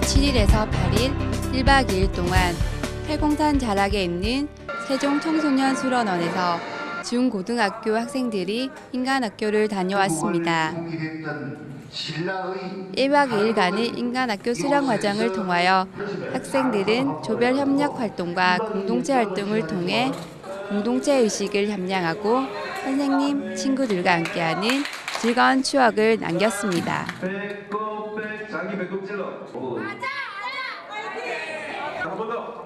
7일에서 8일 1박 2일 동안 팔공산 자락에 있는 세종 청소년 수련원에서 중고등학교 학생들이 인간학교를 다녀왔습니다. 1박 2일간의 인간학교 수련 과정을 통하여 학생들은 조별 협력 활동과 공동체 활동을 통해 공동체 의식을 함양하고 선생님, 친구들과 함께하는 즐거운 추억을 남겼습니다. 자기 배꼽 찔러. 더.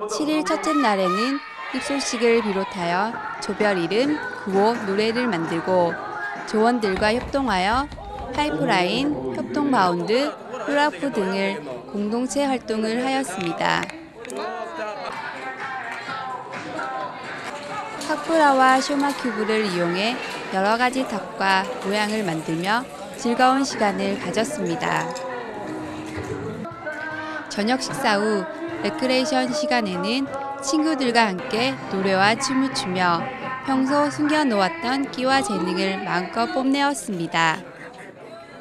7일 첫째 날에는 입소식을 비롯하여 조별 이름, 구호, 노래를 만들고 조원들과 협동하여 파이프라인, 협동 바운드, 훌라프 등을 공동체 활동을 하였습니다. 카프라와 쇼마큐브를 이용해 여러 가지 탑과 모양을 만들며 즐거운 시간을 가졌습니다. 저녁 식사 후 레크레이션 시간에는 친구들과 함께 노래와 춤을 추며 평소 숨겨놓았던 끼와 재능을 마음껏 뽐내었습니다.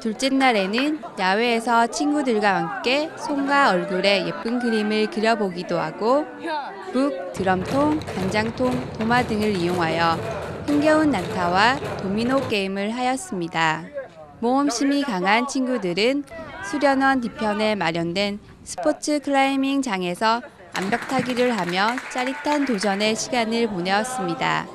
둘째 날에는 야외에서 친구들과 함께 손과 얼굴에 예쁜 그림을 그려보기도 하고 북, 드럼통, 간장통, 도마 등을 이용하여 흥겨운 난타와 도미노 게임을 하였습니다. 모험심이 강한 친구들은 수련원 뒤편에 마련된 스포츠 클라이밍 장에서 암벽 타기를 하며 짜릿한 도전의 시간을 보내었습니다.